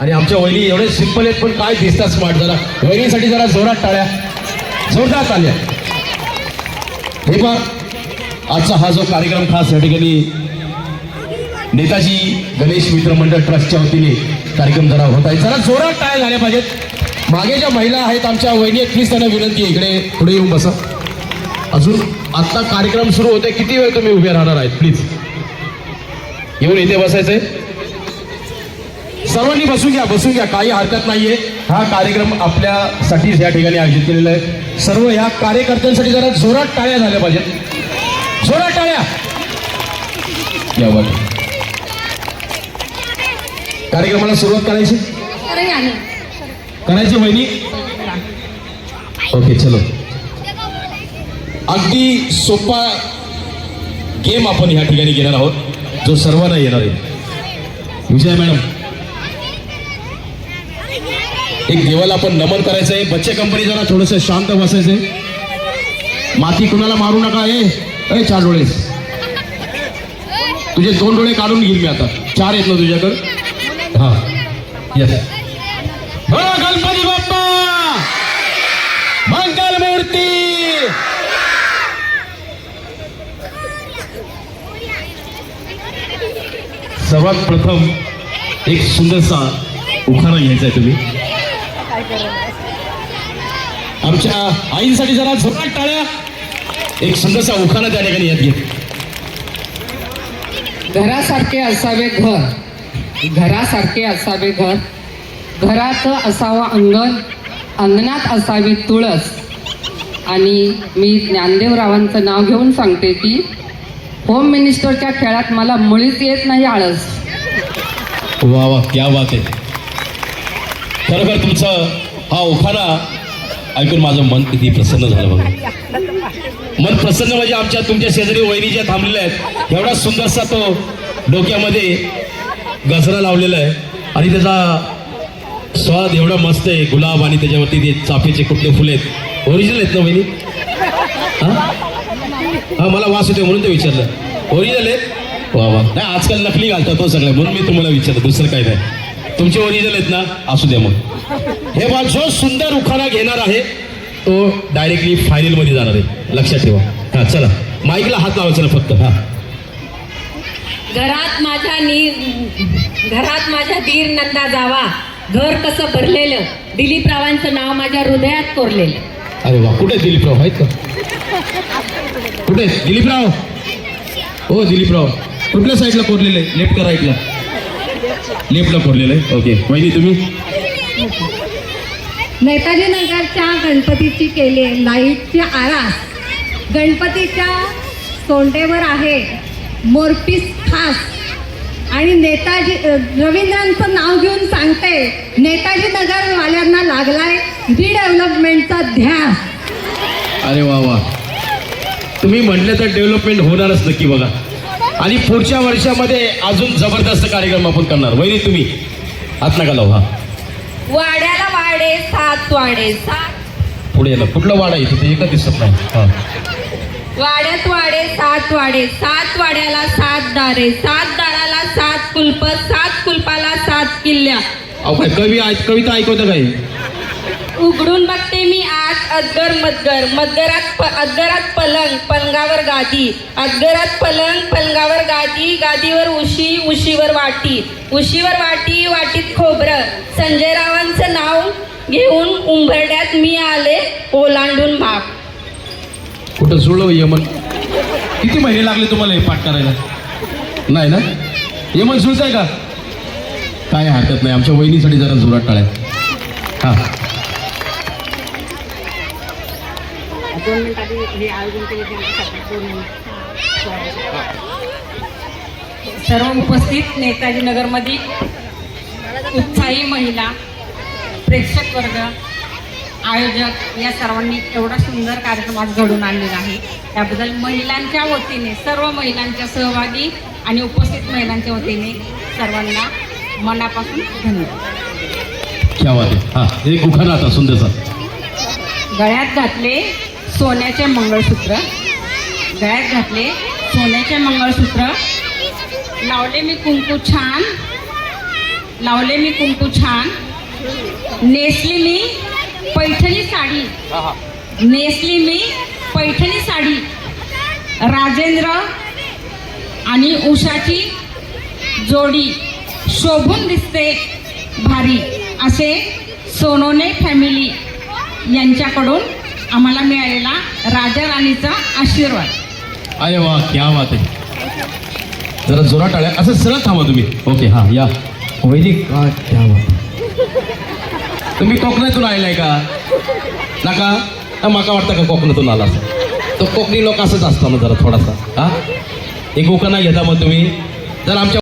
आणि आमच्या वहिनी एवढे सिंपल आहेत पण काय दिसतात स्मार्ट जरा. वहिनीसाठी जरा जोरात टाळ्या. जोरदार टाळ्या हे पहा आजचा हा जो कार्यक्रम खास या ठिकाणी नेताजी गणेश मित्र मंडळ ट्रस्टच्या वतीने कार्यक्रम जरा होत आहे. जरा जोरात टाळ्या झाल्या पाहिजेत. मागे ज्या महिला आहेत आमच्या वहिनी आहेत प्लीज त्यांना विनंती इकडे पुढे येऊन बसा. अजून आत्ता कार्यक्रम सुरू होते किती वेळ तुम्ही उभे राहणार आहेत? प्लीज. येऊन इथे बसायचंय. सर्वांनी बसून घ्या बसून घ्या. काही हरकत नाहीये. हा कार्यक्रम आपल्यासाठी या ठिकाणी आयोजित केलेला आहे. सर्व ह्या कार्यकर्त्यांसाठी जरा जोरात टाळ्या झाल्या पाहिजेत. जोरात टाळ्या. या कार्यक्रमाला सुरुवात करायची? करायची वहिनी? ओके चलो. अगदी सोपा गेम आपण ह्या ठिकाणी घेणार आहोत जो सर्वांना येणार आहे. विजय मॅडम. एक देवाला आपण नमन करायचं आहे. बच्चे कंपनी जरा थोडस शांत बसायचंय माती कुणाला मारू नका ए चार डोळे. तुझे दोन डोळे काढून घेईल मी आता. चार येत ना तुझ्याकडे? हा. येस गणपती बाप्पा! मंगल मूर्ती! सर्वात प्रथम एक सुंदरसा उखाणा घ्यायचा आहे तुम्ही. आमच्या आईसाठी जरा जोरात टाळ्या. एक सुंदरसा उखाणा त्या ठिकाणी यात घे घरासारखे असावे घर. घरासारखे असावे घर. घरात असावं अंगण. अंगणात असावी तुळस. आणि मी ज्ञानदेवरावांचं नाव घेऊन सांगते की होम मिनिस्टरच्या खेळात मला मुळीच येत नाही आळस. वा वा क्या बात आहे. खरोखर तुमचं हा उखाणा ऐकून माझं मन किती प्रसन्न झालं बघा. मन प्रसन्न म्हणजे आमच्या तुमच्या शेजारी वहिनी ज्या थांबलेल्या आहेत एवढा सुंदरसा तो डोक्यामध्ये गजरा लावलेला आहे. आणि त्याचा स्वाद एवढा मस्त आहे गुलाब आणि त्याच्यावरती ते चाफेचे कुठले फुले आहेत. ओरिजिनल आहेत ना वहिनी? हां? हा मला वास होते म्हणून ते विचारलं. ओरिजिनल आहेत? वा वा. नाही आजकाल नकली घालतात हो तो सगळं म्हणून मी तुम्हाला विचारलं दुसरं काय नाही. तुमचे ओरिजिनल आहेत ना असू द्या मग. हे बा जो सुंदर उखाणा घेणार आहे तो डायरेक्टली फायनलमध्ये जाणार आहे. लक्षात ठेवा. हा चला. माईकला हात लावायचा ना फक्त. हा. घरात माझ्या नी घरात माझ्या धीर नंदा जावा. घर कसं भरलेलं. दिलीपरावांचं नाव माझ्या हृदयात कोरलेलं. अरे वा कुठे दिलीपराव आहेत का? कुठे? दिलीपराव हो दिलीपराव कुठल्या साईडला कोरलेलं लेफ्ट का राईटला लेफ्टला कोरलेलं आहे. ओके वहिनी तुम्ही? नेताजी नगरच्या गणपतीची केली लाईटची आरास. गणपतीच्या सोंडेवर आहे. मोरपीस खास. आणि नेताजी रवींद्रांचं नाव घेऊन सांगते. नेताजी नगरवाल्यांना लागलाय रिडेव्हलपमेंटचा ध्यास. अरे वा वा. तुम्ही म्हटलं तर डेव्हलपमेंट होणारच नक्की बघा. आणि पुढच्या वर्षामध्ये अजून जबरदस्त कार्यक्रम आपण करणार. वहिनी तुम्ही हात नका लावू हा. वाड्याला वाडे सात वाडे सात. पुढे ना कुठलं वाडा आहे? तिथे एकच दिसत नाही. हा. वाड्यात वाडे सात वाडे. सात वाड्याला सात दारे. सात दाराला सात कुलप. सात कुलपाला सात किल्ल्या. अहो काय कवी ऐक कविता ऐकवतं काय? उघडून बघते मी आत अदगर मदगर मदगरात प अदगरात पलंग पलंगावर गादी. अदगरात पलंग पलंगावर गादी गादीवर उशी उशीवर वाटी. उशीवर वाटी वाटीत खोबरं. संजय रावांचं नाव घेऊन उंबरड्यात मी आले ओलांडून भाग कुठं जुळलं यमन? किती महिने लागले तुम्हाला हे पाठ करायला? नाही ना? यमन जुळत का? काय हरकत नाही. आमच्या वहिनीसाठी जरा जोरात टाळ्या. हा. सर्व उपस्थित नेताजी नगरमधील उत्साही महिला प्रेक्षक वर्ग आयोजक या सर्वांनी एवढा सुंदर कार्यक्रम आज घडून आणलेला आहे. त्याबद्दल महिलांच्या वतीने सर्व महिलांच्या सहभागी आणि उपस्थित महिलांच्या वतीने सर्वांना मनापासून धन्यवाद. क्या बात आहे हा एक उखाणा आता सुंदरसा गळ्यात घातले सोन्याचे मंगळसूत्र. गळ्यात घातले. सोन्याचे मंगळसूत्र. लावले मी कुंकू छान. लावले मी कुंकू छान. नेसली मी पैठणी साडी. नेसली मी पैठणी साडी. राजेंद्र आणि उषाची जोडी. शोभून दिसते भारी. असे सोनोने फॅमिली यांच्याकडून आम्हाला मिळालेला राजा राणीचा आशीर्वाद. अरे वा क्या बात आहे. जरा जोरा टाळ्या असं सरळ थांबा तुम्ही. ओके हा या. वैदिक का क्या बात तुम्ही कोकणातून आलेलाय का? नका. तर माका वाटतं का कोकणातून आला असं तो कोकणी लोक असंच असतं ना जरा थोडासा हा? एक कोकणा घेता मग तुम्ही. जर आमच्या